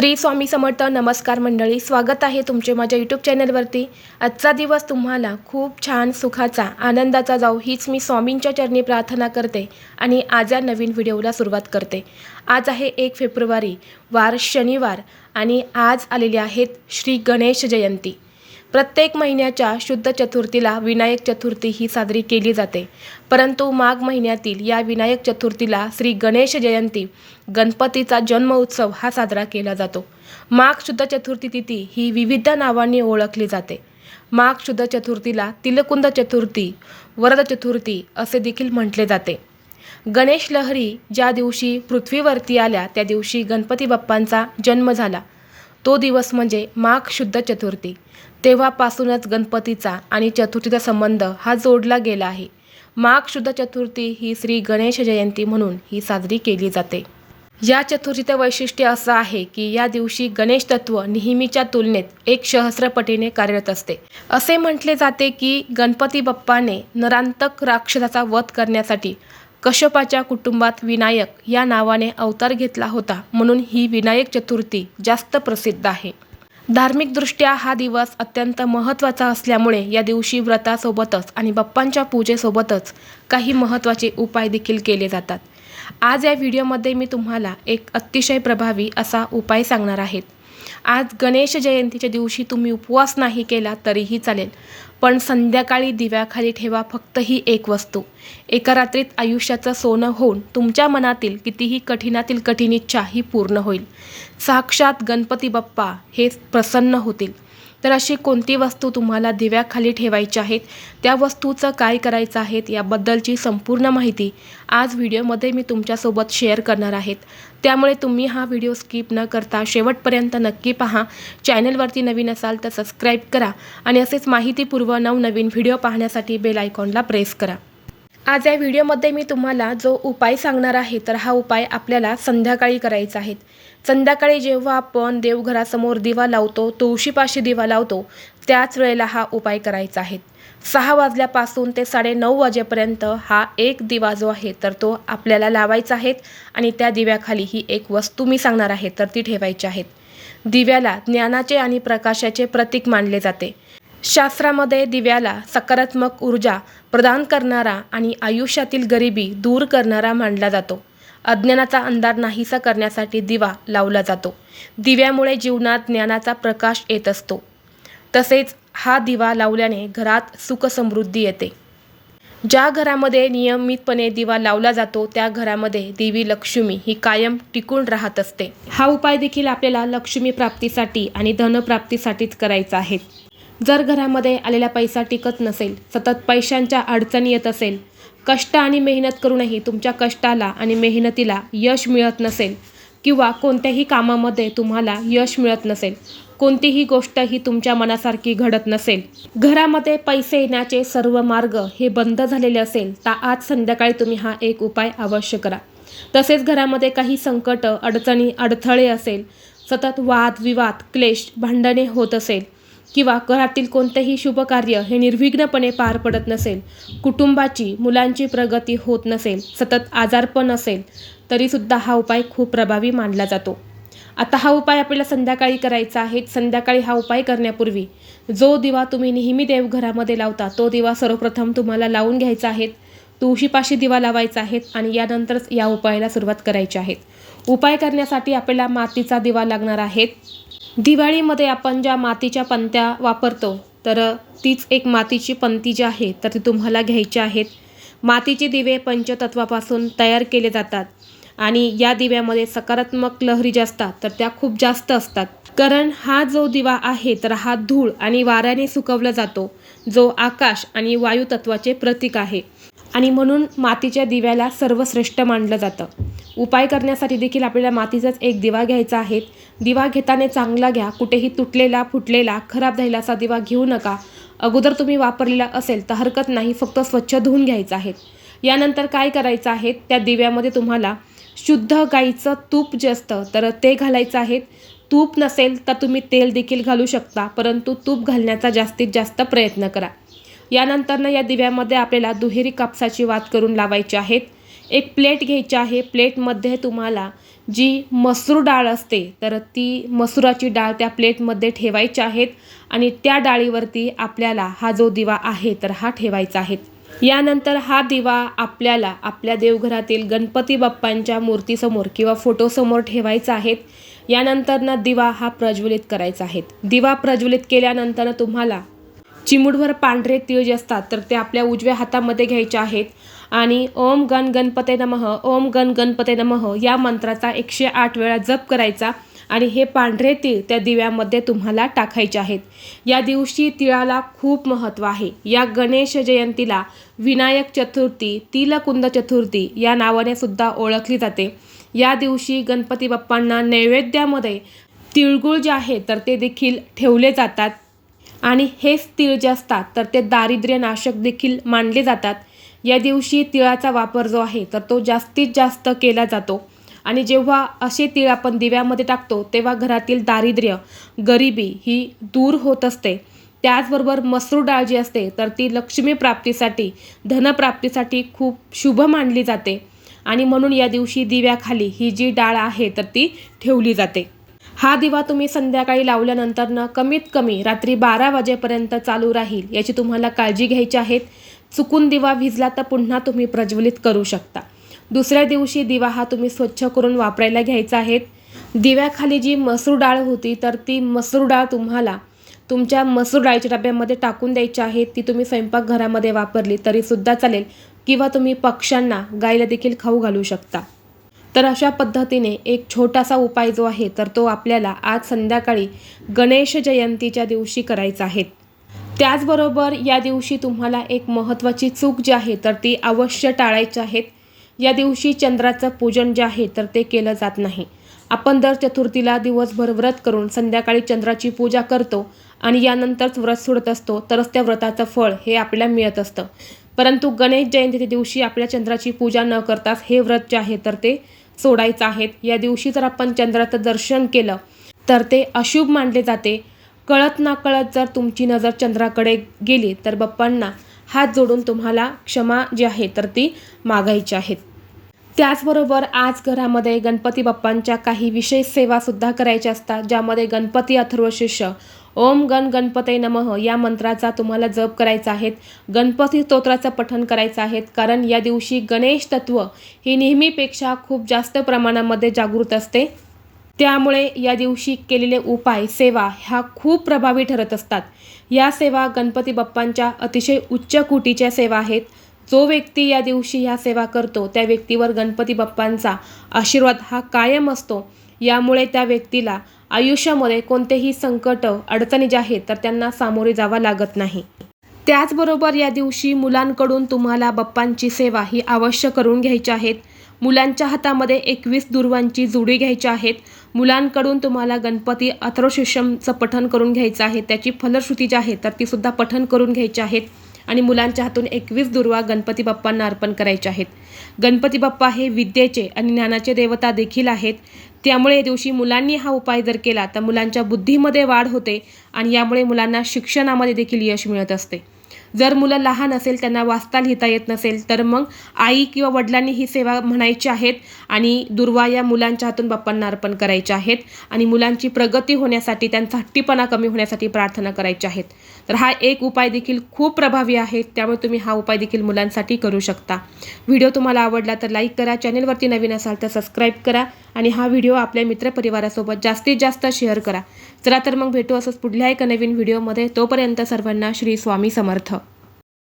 श्री स्वामी समर्थ नमस्कार मंडळी स्वागत आहे तुमचे माझ्या यूट्यूब चॅनलवरती आजचा दिवस तुम्हाला खूप छान सुखाचा आनंदाचा जाऊ हीच मी स्वामींच्या चरणी प्रार्थना करते आणि आज या नवीन व्हिडिओला सुरुवात करते. आज आहे एक फेब्रुवारी वार शनिवार आणि आज आलेले आहेत श्री गणेश जयंती. प्रत्येक महिन्याच्या शुद्ध चतुर्थीला विनायक चतुर्थी ही साजरी केली जाते. परंतु माघ महिन्यातील या विनायक चतुर्थीला श्री गणेश जयंती गणपतीचा जन्म उत्सव हा साजरा केला जातो. माघ शुद्ध चतुर्थी तिथी ही विविध नावांनी ओळखली जाते. माघ शुद्ध चतुर्थीला तिलकुंद चतुर्थी वरद चतुर्थी असे देखील म्हटले जाते. गणेश लहरी ज्या दिवशी पृथ्वीवरती आल्या त्या दिवशी गणपती बाप्पांचा जन्म झाला. तो दिवस म्हणजे माघ शुद्ध चतुर्थी. तेव्हापासूनच गणपतीचा आणि चतुर्थीचा संबंध हा जोडला गेला आहे. माघ शुद्ध चतुर्थी ही श्री गणेश जयंती म्हणून ही साजरी केली जाते. या चतुर्थीचं वैशिष्ट्य असं आहे की या दिवशी गणेश तत्व नेहमीच्या तुलनेत एक सहस्रपटीने कार्यरत असते. असे म्हटले जाते की गणपती बाप्पाने नरांतक राक्षसाचा वध करण्यासाठी कश्यपाच्या कुटुंबात विनायक या नावाने अवतार घेतला होता म्हणून ही विनायक चतुर्थी जास्त प्रसिद्ध आहे. धार्मिकदृष्ट्या हा दिवस अत्यंत महत्त्वाचा असल्यामुळे या दिवशी व्रतासोबतच आणि बाप्पांच्या पूजेसोबतच काही महत्त्वाचे उपाय देखील केले जातात. आज या व्हिडिओमध्ये मी तुम्हाला एक अतिशय प्रभावी असा उपाय सांगणार आहेत आज गणेश जयंतीच्या दिवशी तुम्ही उपवास नाही केला तरीही चालेल. पण संध्याकाळी दिव्याखाली ठेवा फक्त ही एक वस्तू. एका रात्रीत आयुष्याचं सोनं होऊन तुमच्या मनातील कितीही कठीणातील कठीण इच्छा ही पूर्ण होईल. साक्षात गणपती बाप्पा हे प्रसन्न होतील. तर अशी कोणती वस्तू तुम्हाला दिव्याखाली ठेवायची आहेत? त्या वस्तूचं काय करायचं आहे याबद्दलची संपूर्ण माहिती आज व्हिडिओमध्ये मी तुमच्यासोबत शेअर करणार आहेत. त्यामुळे तुम्ही हा व्हिडिओ स्किप न करता शेवटपर्यंत नक्की पहा. चॅनलवरती नवीन असाल तर सबस्क्राईब करा आणि असेच माहितीपूर्व नवनवीन व्हिडिओ पाहण्यासाठी बेल आयकॉनला प्रेस करा. आज या व्हिडिओमध्ये मी तुम्हाला जो उपाय सांगणार आहे तर हा उपाय आपल्याला संध्याकाळी करायचा आहे. संध्याकाळी जेव्हा आपण देवघरासमोर दिवा लावतो तुळशीपाशी दिवा लावतो त्याच वेळेला हा उपाय करायचा आहे. सहा वाजल्यापासून ते साडेनऊ वाजेपर्यंत हा एक दिवा जो आहे तर तो आपल्याला लावायचा आहे आणि त्या दिव्याखाली ही एक वस्तू मी सांगणार आहे तर ती ठेवायची आहेत दिव्याला ज्ञानाचे आणि प्रकाशाचे प्रतीक मानले जाते. शास्त्रामध्ये दिव्याला सकारात्मक ऊर्जा प्रदान करणारा आणि आयुष्यातील गरिबी दूर करणारा मानला जातो. अज्ञानाचा अंधार नाहीसा करण्यासाठी दिवा लावला जातो. दिव्यामुळे जीवनात ज्ञानाचा प्रकाश येत असतो. तसेच हा दिवा लावल्याने घरात सुखसमृद्धी येते. ज्या घरामध्ये नियमितपणे दिवा लावला जातो त्या घरामध्ये देवी लक्ष्मी ही कायम टिकून राहत असते. हा उपाय देखील आपल्याला लक्ष्मी प्राप्तीसाठी आणि धनप्राप्तीसाठीच करायचा आहे. जर घरामध्ये आलेला पैसा टिकत नसेल सतत पैशांच्या अडचणी येत असेल कष्ट आणि मेहनत करूनही तुमच्या कष्टाला आणि मेहनतीला यश मिळत नसेल किंवा कोणत्याही कामामध्ये तुम्हाला यश मिळत नसेल कोणतीही गोष्ट ही तुमच्या मनासारखी घडत नसेल घरामध्ये पैसे येण्याचे सर्व मार्ग हे बंद झालेले असेल तर आज संध्याकाळी तुम्ही हा एक उपाय अवश्य करा. तसेच घरामध्ये काही संकट अडचणी अडथळे असेल सतत वाद विवाद क्लेश भांडणे होत असेल किंवा घरातील कोणतेही शुभकार्य हे निर्विघ्नपणे पार पडत नसेल कुटुंबाची मुलांची प्रगती होत नसेल सतत आजारपण असेल तरीसुद्धा हा उपाय खूप प्रभावी मानला जातो. आता हा उपाय आपल्याला संध्याकाळी करायचा आहे. संध्याकाळी हा उपाय करण्यापूर्वी जो दिवा तुम्ही नेहमी देवघरामध्ये लावता तो दिवा सर्वप्रथम तुम्हाला लावून घ्यायचा आहे. तुळशीपाशी दिवा लावायचा आहे आणि यानंतरच या उपायाला सुरुवात करायची आहे. उपाय करण्यासाठी आपल्याला मातीचा दिवा लागणार आहे. दिवाळीमध्ये आपण ज्या मातीच्या पंत्या वापरतो तर तीच एक मातीची पंती जी आहे तर ती तुम्हाला घ्यायची आहेत. मातीचे दिवे पंचतत्वापासून तयार केले जातात आणि या दिव्यामध्ये सकारात्मक लहरी ज्या असतात तर त्या खूप जास्त असतात. कारण हा जो दिवा आहे तर हा धूळ आणि वाऱ्याने सुकवला जातो जो आकाश आणि वायू तत्वाचे प्रतीक आहे. आणि म्हणून मातीच्या दिव्याला सर्वश्रेष्ठ मानलं जातं. उपाय करण्यासाठी देखील आपल्याला मातीचाच एक दिवा घ्यायचा आहे. दिवा घेताना चांगला घ्या. कुठेही तुटलेला फुटलेला खराब झालेला असा दिवा घेऊ नका. अगोदर तुम्ही वापरलेला असेल तर हरकत नाही. फक्त स्वच्छ धुवून घ्यायचं आहे. यानंतर काय करायचं आहे? त्या दिव्यामध्ये तुम्हाला शुद्ध गाईचं तूप जे असतं तर ते घालायचं आहे. तूप नसेल तर तुम्ही तेल देखील घालू शकता परंतु तूप घालण्याचा जास्तीत जास्त प्रयत्न करा. यानंतरनं या दिव्यामध्ये आपल्याला दुहेरी कापसाची वात करून लावायची आहेत. एक प्लेट घ्यायची आहे. प्लेटमध्ये तुम्हाला जी मसूर डाळ असते तर ती मसुराची डाळ त्या प्लेटमध्ये ठेवायची आहेत आणि त्या डाळीवरती आपल्याला हा जो दिवा आहे तर हा ठेवायचा आहे. यानंतर हा दिवा आपल्याला आपल्या देवघरातील गणपती बाप्पांच्या मूर्तीसमोर किंवा फोटोसमोर ठेवायचा आहेत यानंतर ना दिवा हा प्रज्वलित करायचा आहे. दिवा प्रज्वलित केल्यानंतर तुम्हाला चिमुडभर पांढरे तीळ जे असतात तर ते आपल्या उजव्या हातामध्ये घ्यायचे आहेत. आणि ओम गण गणपते नमः ओम गण गणपते नमः या मंत्राचा एकशे आठ वेळा जप करायचा आणि हे पांढरे तीळ त्या दिव्यामध्ये तुम्हाला टाकायचे आहेत. या दिवशी तिळाला खूप महत्त्व आहे. या गणेश जयंतीला विनायक चतुर्थी तिलकुंद चतुर्थी या नावाने सुद्धा ओळखली जाते. या दिवशी गणपती बाप्पांना नैवेद्यामध्ये तिळगुळ जे आहे तर ते देखील ठेवले जातात. आणि हेच तीळ जे असतात तर ते दारिद्र्य नाशक देखील मानले जातात. या दिवशी तिळाचा वापर जो आहे तर तो जास्तीत जास्त केला जातो. आणि जेव्हा असे तीळ आपण दिव्यामध्ये टाकतो तेव्हा घरातील दारिद्र्य गरिबी ही दूर होत असते. त्याचबरोबर मसूर डाळ जी असते तर ती लक्ष्मी प्राप्तीसाठी धनप्राप्तीसाठी खूप शुभ मानली जाते. आणि म्हणून या दिवशी दिव्याखाली ही जी डाळ आहे तर ती ठेवली जाते. हा दिवा तुम्ही संध्याकाळी लावल्यानंतर न कमीत कमी रात्री बारा वाजेपर्यंत चालू राहील याची तुम्हाला काळजी घ्यायची आहे. चुकून दिवा भिजला तर पुन्हा तुम्ही प्रज्वलित करू शकता. दुसऱ्या दिवशी दिवा हा तुम्ही स्वच्छ करून वापरायला घ्यायचा आहे. दिव्याखाली जी मसूर डाळ होती तर ती मसूर डाळ तुम्हाला तुमच्या मसूर डाळीच्या डब्यामध्ये टाकून द्यायची आहे. ती तुम्ही स्वयंपाकघरामध्ये वापरली तरीसुद्धा चालेल किंवा तुम्ही पक्ष्यांना गायला देखील खाऊ घालू शकता. तर अशा पद्धतीने एक छोटासा उपाय जो आहे तर तो आपल्याला आज संध्याकाळी गणेश जयंतीच्या दिवशी करायचा आहे. त्याचबरोबर या दिवशी तुम्हाला एक महत्त्वाची चूक जी आहे तर ती अवश्य टाळायची आहेत या दिवशी चंद्राचं पूजन जे आहे तर ते केलं जात नाही. आपण दर चतुर्थीला दिवसभर व्रत करून संध्याकाळी चंद्राची पूजा करतो आणि यानंतरच व्रत सोडत असतो तरच त्या व्रताचं फळ हे आपल्याला मिळत असतं. परंतु गणेश जयंतीच्या दिवशी आपल्या चंद्राची पूजा न करताच हे व्रत जे आहे तर ते सोडायचं आहेत या दिवशी जर आपण चंद्राचं दर्शन केलं तर ते अशुभ मानले जाते. कळत ना कळत जर तुमची नजर चंद्राकडे गेली तर बाप्पांना हात जोडून तुम्हाला क्षमा जी आहे तर ती मागायची आहेत त्याचबरोबर आज घरामध्ये गणपती बाप्पांच्या काही विशेष सेवासुद्धा करायच्या असतात ज्यामध्ये गणपती अथर्वशिष्य ओम गण गणपते नमः. या मंत्राचा तुम्हाला जप करायचा आहे. गणपती स्तोत्राचं पठण करायचं आहे. कारण या दिवशी गणेश तत्व ही नेहमीपेक्षा खूप जास्त प्रमाणामध्ये जागृत असते. त्यामुळे या दिवशी केलेले उपाय सेवा ह्या खूप प्रभावी ठरत असतात. या सेवा गणपती बाप्पांच्या अतिशय उच्च कोटीच्या सेवा आहेत. जो व्यक्ती या दिवशी ह्या सेवा करतो त्या व्यक्तीवर गणपती बाप्पांचा आशीर्वाद हा कायम असतो. यामुळे त्या व्यक्तीला आयुष्यामध्ये कोणतेही संकट अडचणी ज्या आहेत तर त्यांना सामोरे जावा लागत नाही. त्याचबरोबर या दिवशी मुलांकडून तुम्हाला बाप्पांची सेवा ही अवश्य करून घ्यायची आहेत. मुलांच्या हातामध्ये एकवीस दुर्वांची जोडी घ्यायची आहेत. मुलांकडून तुम्हाला गणपती अथर्वशिष्यमचं पठण करून घ्यायचं आहे. त्याची फलश्रुती जी आहे तर तीसुद्धा पठण करून घ्यायची आहेत. आणि मुलांच्या हातून एकवीस दुर्वा गणपती बाप्पांना अर्पण करायचे आहेत. गणपती बाप्पा हे विद्येचे आणि ज्ञानाचे देवता देखील आहेत. त्यामुळे दिवशी मुलांनी हा उपाय जर केला तर मुलांच्या बुद्धीमध्ये वाढ होते आणि यामुळे मुलांना शिक्षणामध्ये देखील यश मिळत असते. जर मुलं लहान असेल त्यांना वाचता लिहिता येत नसेल तर मग आई किंवा वडिलांनी ही सेवा म्हणायची आहेत आणि दुर्वा या मुलांच्या हातून बाप्पांना अर्पण करायच्या आहेत आणि मुलांची प्रगती होण्यासाठी त्यांचा हट्टीपणा कमी होण्यासाठी प्रार्थना करायच्या आहेत. तर हा एक उपाय देखील खूप प्रभावी आहे. त्यामुळे तुम्ही हा उपाय देखील मुलांसाठी करू शकता. व्हिडिओ तुम्हाला आवडला तर लाईक करा चॅनेलवरती नवीन असाल तर सबस्क्राईब करा आणि हा व्हिडिओ आपल्या मित्रपरिवारासोबत जास्तीत जास्त शेअर करा. चला तर मग भेटू असंच पुढल्या एका नवीन व्हिडिओमध्ये. तोपर्यंत सर्वांना श्री स्वामी समर्थ.